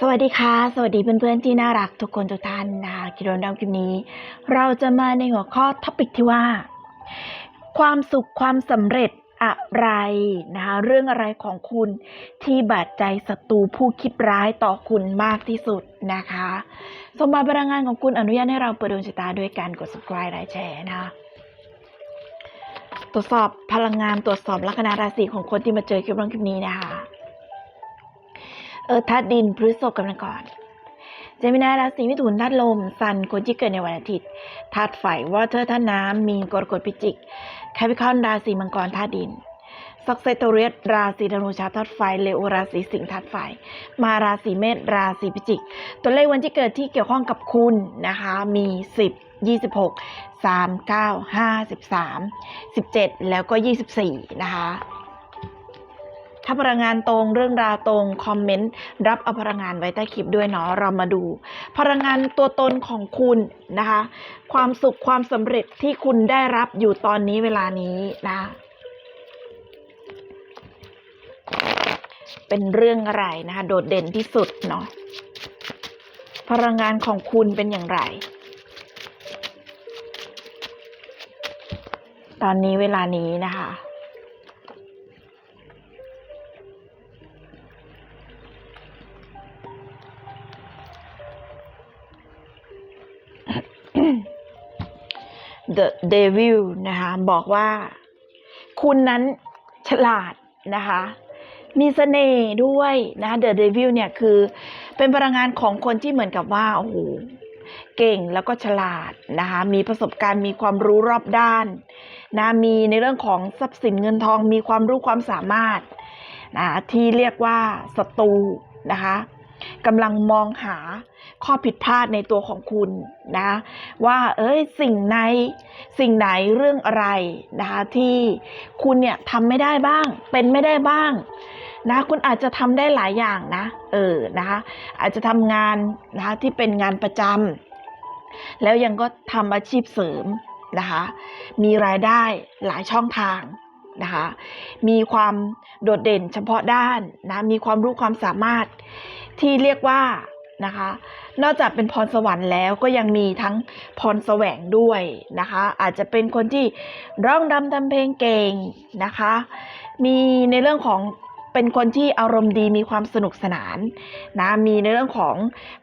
สวัสดีค่ะ สวัสดีเพื่อนๆที่น่ารักทุกคนทุกท่านนะคะคิดว่าดาวคลิปนี้ เราจะมาในหัวข้อท็อปิกที่ว่า ความสุขความสำเร็จอะไรนะคะเรื่องอะไรของคุณที่บาดใจศัตรูผู้คิดร้ายต่อคุณมากที่สุดนะคะ สมบัติพลังงานของคุณอนุญาตให้เราเปิดดวงชะตาด้วยการกด subscribe และแชร์นะคะตรวจสอบพลังงานตรวจสอบลัคนาราศีของคนที่มาเจอคลิปน้องคลิปนี้นะคะ เออธาตุดินพฤษภกำลังก่อนเจมินาราศีมิถุนธาตุลมซันคนที่เกิดในวันอาทิตย์ธาตุไฟวอเตอร์ธาตุน้ำมีนกรกฎพิจิกแคปิคอนราศีมังกรธาตุดินซักเซโตเรียสราศีธนูชาวธาตุไฟเลโอราศีสิงห์ธาตุไฟ มาราศีเมษราศีพิจิก ตัวเลขวันที่เกิดที่เกี่ยวข้องกับคุณนะคะ มี 10 26 3 9 5 13 17 แล้วก็ 24 นะคะ ถ้าพลังงานตรงเรื่องราวตรงคอมเมนต์รับเอาพลังงานไว้ใต้คลิปด้วยเนาะเรามาดู พลังงานตัวตนของคุณนะคะ ความสุขความสำเร็จที่คุณได้รับอยู่ตอนนี้เวลานี้นะเป็นเรื่องอะไรนะคะโดดเด่นที่สุดเนาะพลังงานของคุณเป็นอย่างไร ตอนนี้เวลานี้นะคะ The Devil นะคะบอกว่า คุณนั้นฉลาดนะคะมีเสน่ห์ด้วยนะ The Devil เนี่ยคือเป็นพลังงานของคนที่เหมือนกับว่าโอ้โหเก่งแล้วก็ฉลาดนะคะมีประสบการณ์มีความรู้รอบด้านนะมีในเรื่องของทรัพย์สินเงินทองมีความรู้ความสามารถนะที่เรียกว่าศัตรูนะคะ กำลังมองหาข้อผิดพลาดในตัวของคุณนะว่าเอ้ยสิ่งไหนสิ่งไหนเรื่องอะไรนะคะที่คุณเนี่ยทำไม่ได้บ้าง เป็นไม่ได้บ้างนะคุณอาจจะทำได้หลายอย่างนะเออนะคะอาจจะทำงานนะคะที่เป็นงานประจำแล้วยังก็ทำอาชีพเสริมนะคะมีรายได้หลายช่องทาง นะคะ มีความโดดเด่นเฉพาะด้านนะ มีความรู้ความสามารถที่เรียกว่านะคะ นอกจากเป็นพรสวรรค์แล้วก็ยังมีทั้งพรแสวงด้วยนะคะ อาจจะเป็นคนที่ร้องรำทำเพลงเก่งนะคะ มีในเรื่องของ เป็นคนที่อารมณ์ดีมีความสนุกสนานนะมีในเรื่องของ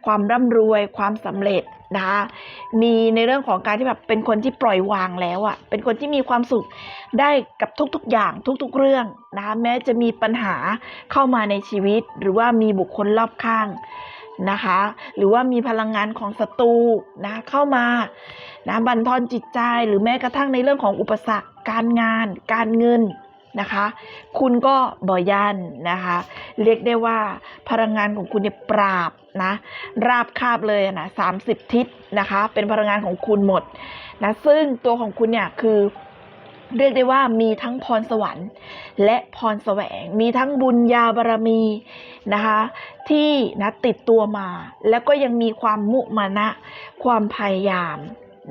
ความร่ำรวยความสำเร็จนะคะมีในเรื่องของการที่แบบเป็นคนที่ปล่อยวางแล้วอะ่ะเป็นคนที่มีความสุขได้กับทุกๆอย่างทุกๆเรื่องนะคะแม้จะมีปัญหาเข้ามาในชีวิต หรือว่ามีบุคคลรอบข้างนะคะ หรือว่ามีพลังงานของศัตรูนะเข้ามานะบั่นทอนจิตใจ หรือแม้กระทั่งในเรื่องของอุปสรรค การงาน การเงิน นะคะ คุณก็บ่อยันนะคะ เรียกได้ว่าพลังงานของคุณเนี่ยปราบนะราบคาบเลยนะสามสิบทิศนะคะ เป็นพลังงานของคุณหมดนะซึ่งตัวของคุณเนี่ยคือเรียกได้ว่ามีทั้งพรสวรรค์ และพรแสวง มีทั้งบุญญาบารมีนะคะที่นะติดตัวมา แล้วก็ยังมีความมุมานะ ความพยายาม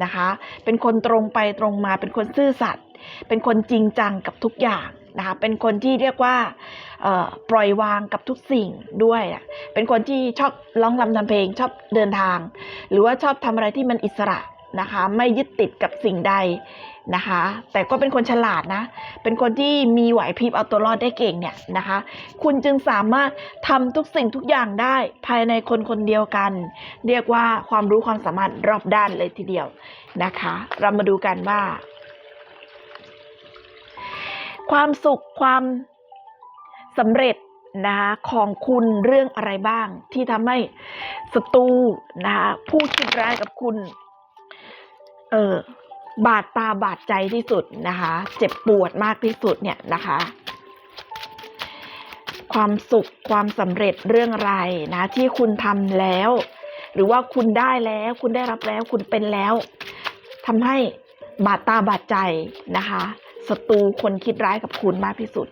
นะคะ เป็นคนตรงไปตรงมาเป็นคนซื่อสัตย์ เป็นคนจริงจังกับทุกอย่างนะคะเป็นคนที่เรียกว่าปล่อยวางกับทุกสิ่งด้วยอะเป็นคนที่ชอบร้องรำทำเพลงชอบเดินทาง หรือว่าชอบทำอะไรที่มันอิสระนะคะไม่ยึดติดกับสิ่งใดนะคะ แต่ก็เป็นคนฉลาดนะ เป็นคนที่มีไหวพริบเอาตัวรอดได้เก่งเนี่ยนะคะ คุณจึงสามารถทำทุกสิ่งทุกอย่างได้ภายในคนคนเดียวกัน เรียกว่าความรู้ความสามารถรอบด้านเลยทีเดียวนะคะ เรามาดูกันว่า ความสุขความสำเร็จนะคะของคุณเรื่องอะไรบ้าง ที่ทำให้ศัตรูนะคะผู้คิดร้ายกับคุณ เออบาดตาบาดใจที่สุดนะคะ เจ็บปวดมากที่สุดเนี่ยนะคะ ความสุขความสำเร็จเรื่องอะไรนะ ที่คุณทำแล้ว หรือว่าคุณได้แล้ว คุณได้รับแล้ว คุณเป็นแล้วทำให้บาดตาบาดใจนะคะ ศัตรูคนคิดร้ายกับคุณมากที่สุด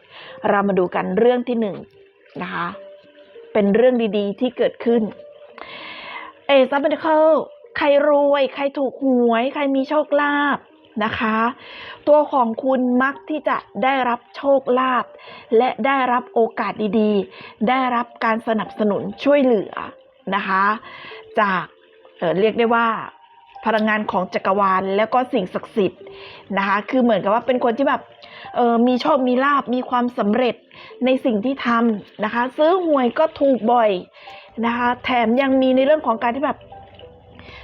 เรามาดูกันเรื่องที่หนึ่งนะคะ เป็นเรื่องดีๆ ที่เกิดขึ้น เอซับเบนเคิลใครรวย ใครถูกหวย ใครมีโชคลาภนะคะ ตัวของคุณมักที่จะได้รับโชคลาภและได้รับโอกาสดีๆ ได้รับการสนับสนุนช่วยเหลือนะคะ จากเเรียกได้ว่า พลังงานของจักรวาลแล้วก็สิ่งศักดิ์สิทธิ์นะคะ คือเหมือนกับว่าเป็นคนที่แบบเออมีโชคมีลาบมีความสำเร็จในสิ่งที่ทำนะคะ ซื้อหวยก็ถูกบ่อยนะคะ แถมยังมีในเรื่องของการที่แบบ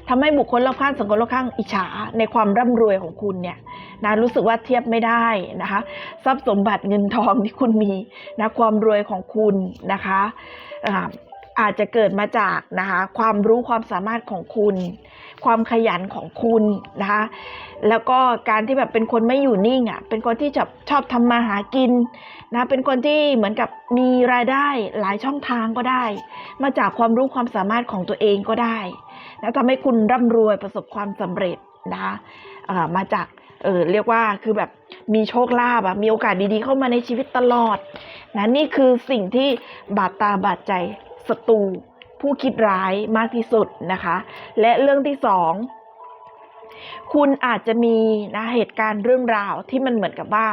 ทำให้บุคคลรอบข้างสังคมรอบข้างอิจฉาในความร่ำรวยของคุณเนี่ยนะรู้สึกว่าเทียบไม่ได้นะคะ ทรัพย์สมบัติเงินทองที่คุณมีนะความรวยของคุณนะคะ อาจจะเกิดมาจากนะคะความรู้ความสามารถของคุณ ความขยันของคุณนะคะแล้วก็การที่แบบเป็นคนไม่อยู่นิ่งอะเป็นคนที่จะชอบทำมาหากินนะเป็นคนที่เหมือนกับมีรายได้หลายช่องทางก็ได้ มาจากความรู้ความสามารถของตัวเองก็ได้นะทำให้คุณร่ำรวยประสบความสำเร็จนะคะมาจากเออเรียกว่าคือแบบมีโชคลาภอะมีโอกาสดีๆเข้ามาในชีวิตตลอดนะนี่คือสิ่งที่บาดตาบาดใจ ศัตรูผู้คิดร้ายมากที่สุดนะคะ และเรื่องที่สองคุณอาจจะมีนะเหตุการณ์เรื่องราวที่มันเหมือนกับว่า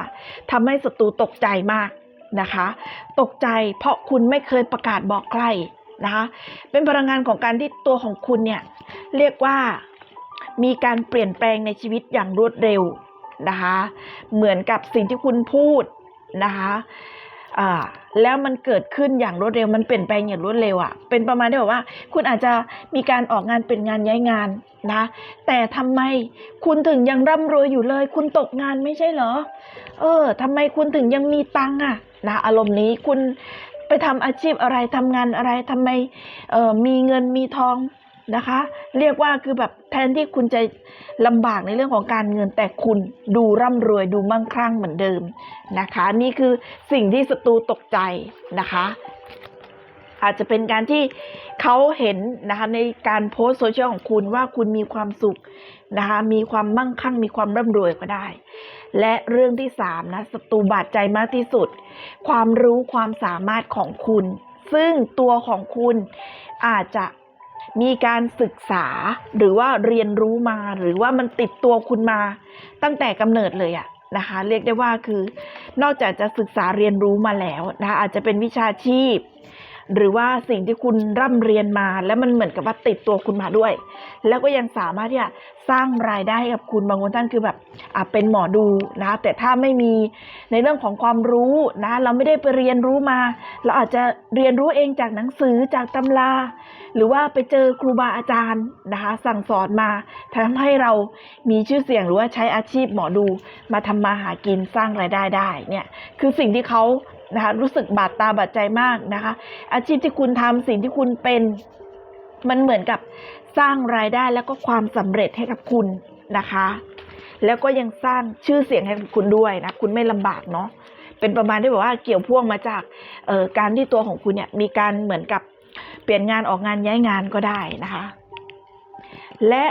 ทำให้ศัตรูตกใจมากนะคะ ตกใจเพราะคุณไม่เคยประกาศบอกใครนะคะเป็นพลังงานของการที่ตัวของคุณเนี่ยเรียกว่ามีการเปลี่ยนแปลงในชีวิตอย่างรวดเร็วนะคะ เหมือนกับสิ่งที่คุณพูดนะคะ อ่าแล้วมันเกิดขึ้นอย่างรวดเร็วมันเปลี่ยนแปลงอย่างรวดเร็วอะ่ะเป็นประมาณที่แบบว่า คุณอาจจะมีการออกงานเป็นงานย้ายงานนะ แต่ทำไมคุณถึงยังร่ำรวยอยู่เลย คุณตกงานไม่ใช่เหรอ เออทำไมคุณถึงยังมีตังค์อะนะอารมณ์นี้คุณไปทำอาชีพอะไรทำงานอะไรทำไมเออมีเงินมีทอง นะคะ เรียกว่าคือแบบแทนที่คุณจะลำบากในเรื่องของการเงินแต่คุณดูร่ำรวยดูมั่งคั่งเหมือนเดิมนะคะ นี่คือสิ่งที่ศัตรูตกใจนะคะ อาจจะเป็นการที่เขาเห็นนะคะในการโพสโซเชียลของคุณว่าคุณมีความสุขนะคะมีความมั่งคั่ง มีความร่ำรวยก็ได้ และเรื่องที่สามนะศัตรูบาดใจมากที่สุด ความรู้ความสามารถของคุณซึ่งตัวของคุณอาจจะ มีการศึกษาหรือว่าเรียนรู้มาหรือว่ามันติดตัวคุณมาตั้งแต่กำเนิดเลยอะนะคะ เรียกได้ว่าคือนอกจากจะศึกษาเรียนรู้มาแล้วนะคะอาจจะเป็นวิชาชีพ หรือว่าสิ่งที่คุณร่ำเรียนมา แล้วมันเหมือนกับว่าติดตัวคุณมาด้วย แล้วก็ยังสามารถที่จะสร้างรายได้ให้กับคุณบางคนท่านคือแบบอะเป็นหมอดูนะแต่ถ้าไม่มีในเรื่องของความรู้นะเราไม่ได้ไปเรียนรู้มา เราอาจจะเรียนรู้เองจากหนังสือจากตำรา หรือว่าไปเจอครูบาอาจารย์นะคะสั่งสอนมาทำให้เรามีชื่อเสียงหรือว่าใช้อาชีพหมอดูมาทำมาหากินสร้างรายได้ได้เนี่ยคือสิ่งที่เขา นะคะรู้สึกบาดตาบาดใจมากนะคะ อาชีพที่คุณทำสิ่งที่คุณเป็นมันเหมือนกับสร้างรายได้แล้วก็ความสำเร็จให้กับคุณนะคะ แล้วก็ยังสร้างชื่อเสียงให้กับคุณด้วยนะคุณไม่ลำบากเนาะเป็นประมาณที่แบบว่าเกี่ยวพ่วงมาจากการที่ตัวของคุณเนี่ยมีการเหมือนกับเปลี่ยนงานออกงานย้ายงานก็ได้นะคะ และ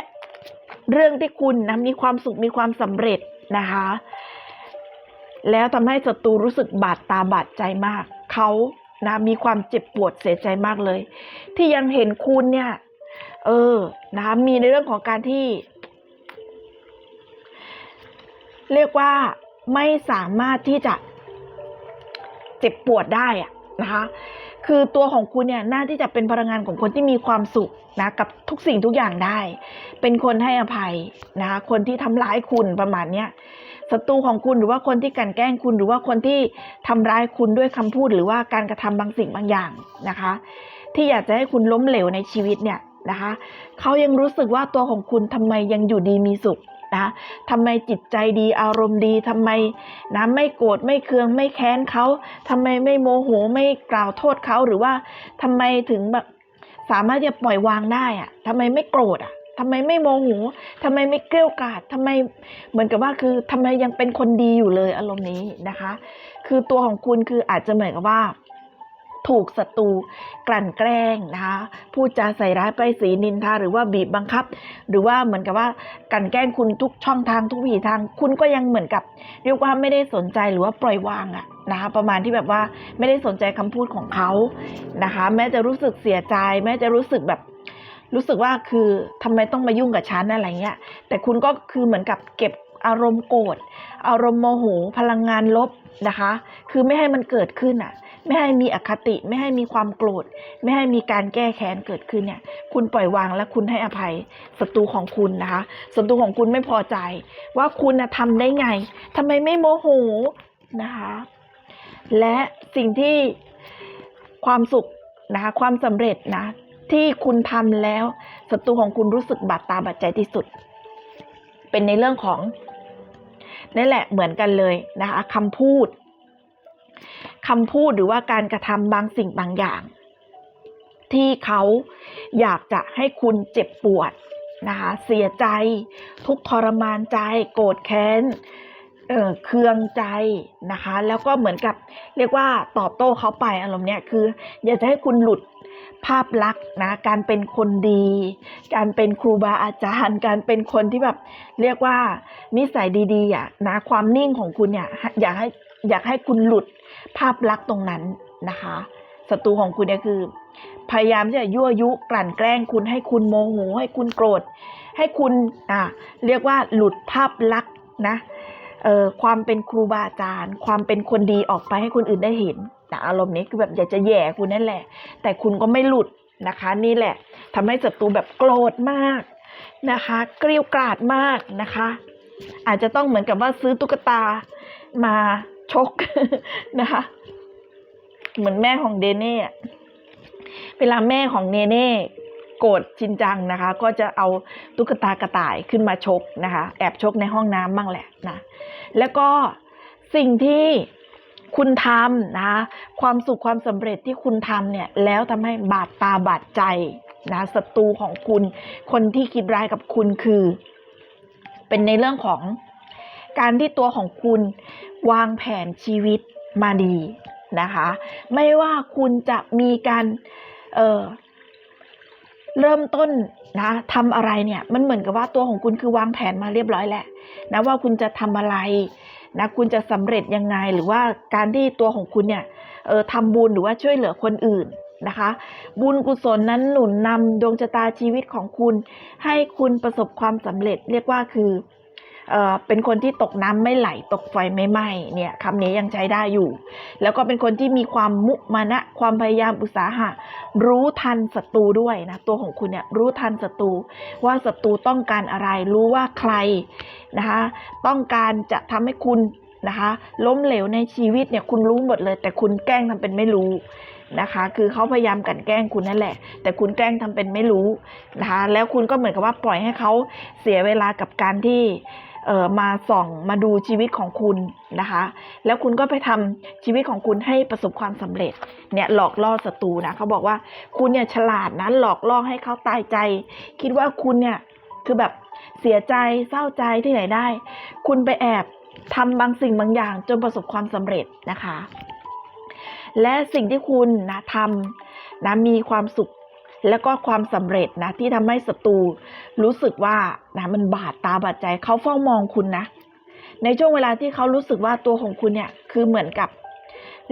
เรื่องที่คุณนะมีความสุขมีความสำเร็จนะคะ แล้วทำให้ศัตรูรู้สึกบาดตาบาดใจมาก เขานะมีความเจ็บปวดเสียใจมากเลย ที่ยังเห็นคุณเนี่ย เออนะคะมีในเรื่องของการที่ เรียกว่าไม่สามารถที่จะเจ็บปวดได้อะนะคะ คือตัวของคุณเนี่ยน่าที่จะเป็นพลังงานของคนที่มีความสุขนะกับทุกสิ่งทุกอย่างได้ เป็นคนให้อภัยนะคะคนที่ทำร้ายคุณประมาณเนี้ยศัตรูของคุณหรือว่าคนที่กันแกล้งคุณหรือว่าคนที่ทำร้ายคุณด้วยคำพูด หรือว่าการกระทำบางสิ่งบางอย่างนะคะ ที่อยากจะให้คุณล้มเหลวในชีวิตเนี่ยนะคะเขายังรู้สึกว่าตัวของคุณทำไมยังอยู่ดีมีสุข นะทำไมจิตใจดีอารมณ์ดีทำไมนะไม่โกรธไม่เคืองไม่แค้นเขาทำไมไม่โมโหไม่กล่าวโทษเขาหรือว่าทำไมถึงแบบสามารถจะปล่อยวางได้อะทำไมไม่โกรธอะทำไมไม่โมโหทำไมไม่เกลี้ยกล่อดทำไมเหมือนกับว่าคือทำไมยังเป็นคนดีอยู่เลยอารมณ์นี้นะคะ คือตัวของคุณคืออาจจะเหมือนกับว่า ถูกศัตรูกลั่นแกล้งนะคะพูดจาใส่ร้ายป้ายสีนินทาหรือว่าบีบบังคับ หรือว่าเหมือนกับว่ากลั่นแกล้งคุณทุกช่องทางทุกวิถีทาง คุณก็ยังเหมือนกับ เรียกว่าไม่ได้สนใจหรือว่าปล่อยวางอะนะคะประมาณที่แบบว่าไม่ได้สนใจคำพูดของเขานะคะ แม้จะรู้สึกเสียใจ แม้จะรู้สึกแบบรู้สึกว่าคือทำไมต้องมายุ่งกับฉันอะไรเงี้ย แต่คุณก็คือเหมือนกับเก็บอารมณ์โกรธอารมณ์โมโหพลังงานลบนะคะ คือไม่ให้มันเกิดขึ้นอะ ไม่ให้มีอคติ ไม่ให้มีความโกรธ ไม่ให้มีการแก้แค้นเกิดขึ้นเนี่ย คุณปล่อยวางและคุณให้อภัยศัตรูของคุณนะคะศัตรูของคุณไม่พอใจ ว่าคุณนะทำได้ไงทำไมไม่โมโหนะคะ และสิ่งที่ความสุขนะคะความสำเร็จนะ ที่คุณทำแล้วศัตรูของคุณรู้สึกบาดตาบาดใจที่สุด เป็นในเรื่องของนี่แหละเหมือนกันเลยนะคะคำพูด คำพูดหรือว่าการกระทำบางสิ่งบางอย่าง ที่เขาอยากจะให้คุณเจ็บปวดนะคะเสียใจ ทุกทรมานใจ โกรธแค้นเออเคืองใจนะคะ แล้วก็เหมือนกับเรียกว่าตอบโต้เขาไปอารมณ์เนี้ยคือ อยากจะให้คุณหลุดภาพลักษณ์นะการเป็นคนดี การเป็นครูบาอาจารย์ การเป็นคนที่แบบเรียกว่านิสัยดีๆอะนะความนิ่งของคุณเนี่ยอยากให้อยากให้คุณหลุด ภาพลักษณ์ตรงนั้นนะคะศัตรูของคุณเนี่ยคือ พยายามที่จะยั่วยุกลั่นแกล้งคุณให้คุณโมโหให้คุณโกรธ ให้คุณอ่าเรียกว่าหลุดภาพลักษณ์นะเอ่อความเป็นครูบาอาจารย์ ความเป็นคนดีออกไปให้คนอื่นได้เห็นนะอารมณ์นี้คือแบบอยากจะแย่คุณนั่นแหละ แต่คุณก็ไม่หลุดนะคะ นี่แหละทำให้ศัตรูแบบโกรธมากนะคะ เกลียวกราดมากนะคะ อาจจะต้องเหมือนกับว่าซื้อตุ๊กตามา ชกนะคะ เหมือนแม่ของเดเน่เวลาแม่ของเนเน่โกรธชินจังนะคะ ก็จะเอาตุ๊กตากระต่ายขึ้นมาชกนะคะ แอบชกในห้องน้ำบ้างแหละนะ แล้วก็สิ่งที่คุณทำนะคะความสุขความสำเร็จที่คุณทำเนี่ย แล้วทำให้บาดตาบาดใจนะศัตรูของคุณ คนที่คิดร้ายกับคุณคือ เป็นในเรื่องของ การที่ตัวของคุณวางแผนชีวิตมาดีนะคะ ไม่ว่าคุณจะมีการเออเริ่มต้นนะทำอะไรเนี่ยมันเหมือนกับว่าตัวของคุณคือวางแผนมาเรียบร้อยแหละนะว่าคุณจะทำอะไรนะคุณจะสำเร็จยังไงหรือว่าการที่ตัวของคุณเนี่ยเออทำบุญหรือว่าช่วยเหลือคนอื่นนะคะ บุญกุศลนั้นหนุนนำดวงชะตาชีวิตของคุณ ให้คุณประสบความสำเร็จเรียกว่าคือ เป็นคนที่ตกน้ำไม่ไหลตกไฟไม่ไหม้เนี่ยคำนี้ยังใช้ได้อยู่ แล้วก็เป็นคนที่มีความมุมานะ ความพยายามอุตสาหะ รู้ทันศัตรูด้วยนะตัวของคุณเนี่ยรู้ทันศัตรูว่าศัตรูต้องการอะไรรู้ว่าใครนะคะต้องการจะทำให้คุณนะคะล้มเหลวในชีวิตเนี่ยคุณรู้หมดเลย แต่คุณแกล้งทำเป็นไม่รู้นะคะ คือเขาพยายามกลันแกล้งคุณนั่นแหละ แต่คุณแกล้งทำเป็นไม่รู้นะคะแล้วคุณก็เหมือนกับว่าปล่อยให้เขาเสียเวลากับการที่ อ่อมาส่องมาดูชีวิตของคุณนะคะ แล้วคุณก็ไปทำชีวิตของคุณให้ประสบความสำเร็จเนี่ยหลอกล่อศัตรูนะเขาบอกว่าคุณเนี่ยฉลาดนะหลอกล่อให้เขาตายใจ คิดว่าคุณเนี่ยคือแบบเสียใจเศร้าใจที่ไหนได้ คุณไปแอบทำบางสิ่งบางอย่างจนประสบความสำเร็จนะคะ และสิ่งที่คุณนะทำนะมีความสุข แล้วก็ความสำเร็จนะที่ทำให้ศัตรูรู้สึกว่านะมันบาดตาบาดใจเขาเฝ้ามองคุณนะ ในช่วงเวลาที่เขารู้สึกว่าตัวของคุณเนี่ยคือเหมือนกับ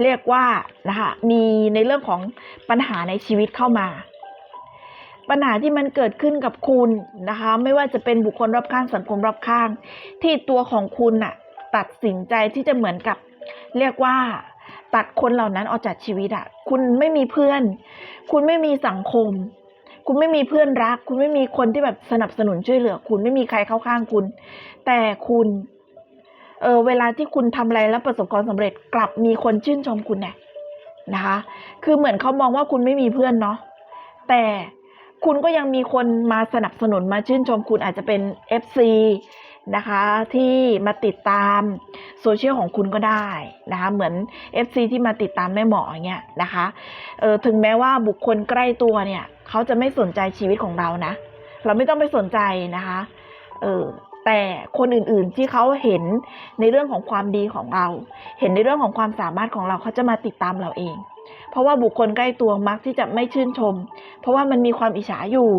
เรียกว่านะคะมีในเรื่องของปัญหาในชีวิตเข้ามา ปัญหาที่มันเกิดขึ้นกับคุณนะคะ ไม่ว่าจะเป็นบุคคลรอบข้างสังคมรอบข้าง ที่ตัวของคุณน่ะตัดสินใจที่จะเหมือนกับ เรียกว่าตัดคนเหล่านั้นออกจากชีวิตอะคุณไม่มีเพื่อน คุณไม่มีสังคม คุณไม่มีเพื่อนรัก คุณไม่มีคนที่แบบสนับสนุนช่วยเหลือ คุณไม่มีใครเข้าข้างคุณ แต่คุณเออเวลาที่คุณทำอะไรแล้วประสบความสำเร็จกลับมีคนชื่นชมคุณเนี่ยนะคะ คือเหมือนเขามองว่าคุณไม่มีเพื่อนเนาะแต่คุณก็ยังมีคนมาสนับสนุนมาชื่นชมคุณอาจจะเป็น FC นะคะที่มาติดตามโซเชียลของคุณก็ได้นะคะเหมือน FC ที่มาติดตามแม่หมออย่างเงี้ยนะคะเออถึงแม้ว่าบุคคลใกล้ตัวเนี่ยเขาจะไม่สนใจชีวิตของเรานะ เราไม่ต้องไปสนใจนะคะเออแต่คนอื่นๆที่เขาเห็นในเรื่องของความดีของเรา เห็นในเรื่องของความสามารถของเราเขาจะมาติดตามเราเอง เพราะว่าบุคคลใกล้ตัวมักที่จะไม่ชื่นชม เพราะว่ามันมีความอิจฉาอยู่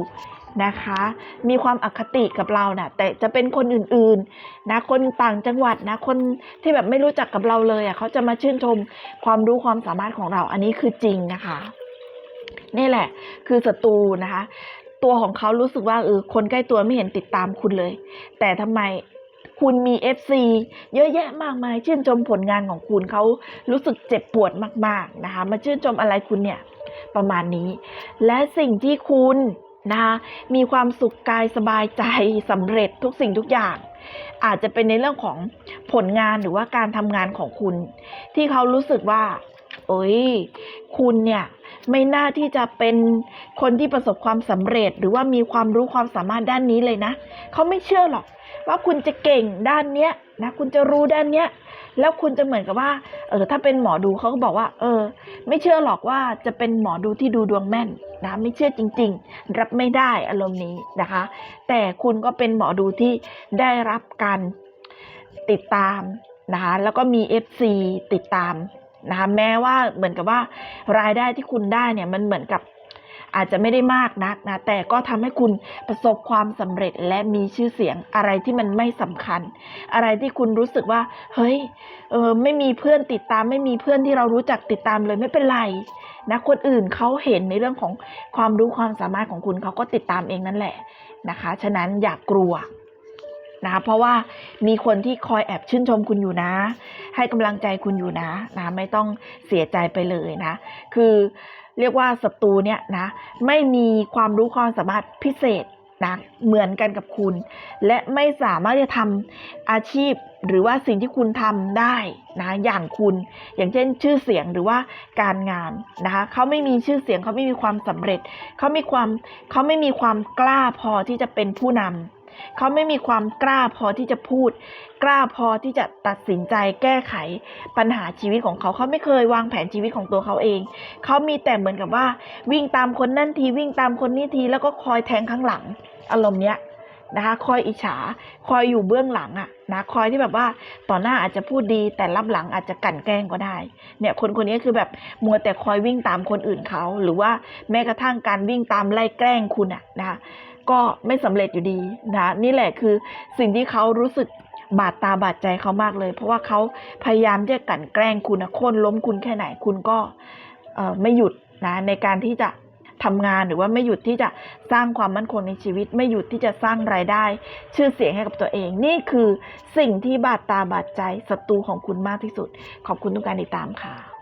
นะคะ มีความอคติกับเรานะ่ะ แต่จะเป็นคนอื่นๆ นะ คนต่างจังหวัดนะ คนที่แบบไม่รู้จักกับเราเลยอะเขาจะมาชื่นชมความรู้ความสามารถของเรา อันนี้คือจริงนะคะ นี่แหละ คือศัตรูนะคะ ตัวของเขารู้สึกว่าเออคนใกล้ตัวไม่เห็นติดตามคุณเลย แต่ทำไมคุณมี FC เยอะแยะมากมาย ชื่นชมผลงานของคุณเขารู้สึกเจ็บปวดมาก ๆนะคะ มาชื่นชมอะไรคุณเนี่ยประมาณนี้ และสิ่งที่คุณ นะคะมีความสุขกายสบายใจสำเร็จทุกสิ่งทุกอย่าง อาจจะเป็นในเรื่องของผลงานหรือว่าการทำงานของคุณ ที่เขารู้สึกว่า โอ้ย คุณเนี่ยไม่น่าที่จะเป็นคนที่ประสบความสำเร็จ หรือว่ามีความรู้ความสามารถด้านนี้เลยนะเขาไม่เชื่อหรอก ว่าคุณจะเก่งด้านเนี้ยนะคุณจะรู้ด้านเนี้ยแล้วคุณจะเหมือนกับว่า เออถ้าเป็นหมอดูเขาก็บอกว่า เออ ไม่เชื่อหรอกว่าจะเป็นหมอดูที่ดูดวงแม่นนะไม่เชื่อจริง ๆ รับไม่ได้อารมณ์นี้นะคะ แต่คุณก็เป็นหมอดูที่ได้รับการติดตามนะคะแล้วก็มี FC ติดตาม นะคะแม้ว่าเหมือนกับว่ารายได้ที่คุณได้เนี่ยมันเหมือนกับอาจจะไม่ได้มากนักนะ แต่ก็ทำให้คุณประสบความสำเร็จและมีชื่อเสียงอะไรที่มันไม่สำคัญ อะไรที่คุณรู้สึกว่า เฮ้ยเออไม่มีเพื่อนติดตาม ไม่มีเพื่อนที่เรารู้จักติดตามเลยไม่เป็นไรนะคนอื่นเขาเห็นในเรื่องของความรู้ความสามารถของคุณเขาก็ติดตามเองนั่นแหละนะคะ ฉะนั้นอย่ากกลัว นะเพราะว่ามีคนที่คอยแอบชื่นชมคุณอยู่นะ ให้กำลังใจคุณอยู่นะนะไม่ต้องเสียใจไปเลยนะ คือเรียกว่าศัตรูเนี่ยนะไม่มีความรู้ความสามารถพิเศษนะเหมือนกันกับคุณ และไม่สามารถจะทำอาชีพหรือว่าสิ่งที่คุณทำได้นะอย่างคุณ อย่างเช่น ชื่อเสียงหรือว่าการงานนะคะเขาไม่มีชื่อเสียงเขาไม่มีความสำเร็จเขาไมีความเขาไม่มีความกล้าพอที่จะเป็นผู้นำ เขาไม่มีความกล้าพอที่จะพูด กล้าพอที่จะตัดสินใจแก้ไขปัญหาชีวิตของเขา เขาไม่เคยวางแผนชีวิตของตัวเขาเอง เขามีแต่เหมือนกับว่า วิ่งตามคนนั่นทีวิ่งตามคนนี้ทีแล้วก็คอยแทงข้างหลัง อารมณ์เนี้ย นะคะ คอยอิจฉา คอยอยู่เบื้องหลังอะนะคอยที่แบบว่าต่อหน้าอาจจะพูดดีแต่รับหลังอาจจะกลั่นแกล้งก็ได้ เนี่ยคนคนนี้คือแบบมัวแต่คอยวิ่งตามคนอื่นเขาหรือว่าแม้กระทั่งการวิ่งตามไล่แกล้งคุณอะนะคะก็ไม่สำเร็จอยู่ดีนะนี่แหละคือสิ่งที่เขารู้สึกบาดตาบาดใจเขามากเลย เพราะว่าเขาพยายามจะกลั่นแกล้งคุณนะโค่นล้มคุณแค่ไหนคุณก็ไม่หยุดนะในการที่จะ ทำงานหรือว่าไม่หยุดที่จะสร้างความมั่นคงในชีวิต ไม่หยุดที่จะสร้างรายได้ ชื่อเสียงให้กับตัวเอง นี่คือสิ่งที่บาดตาบาดใจศัตรูของคุณมากที่สุด ขอบคุณทุกการติดตามค่ะ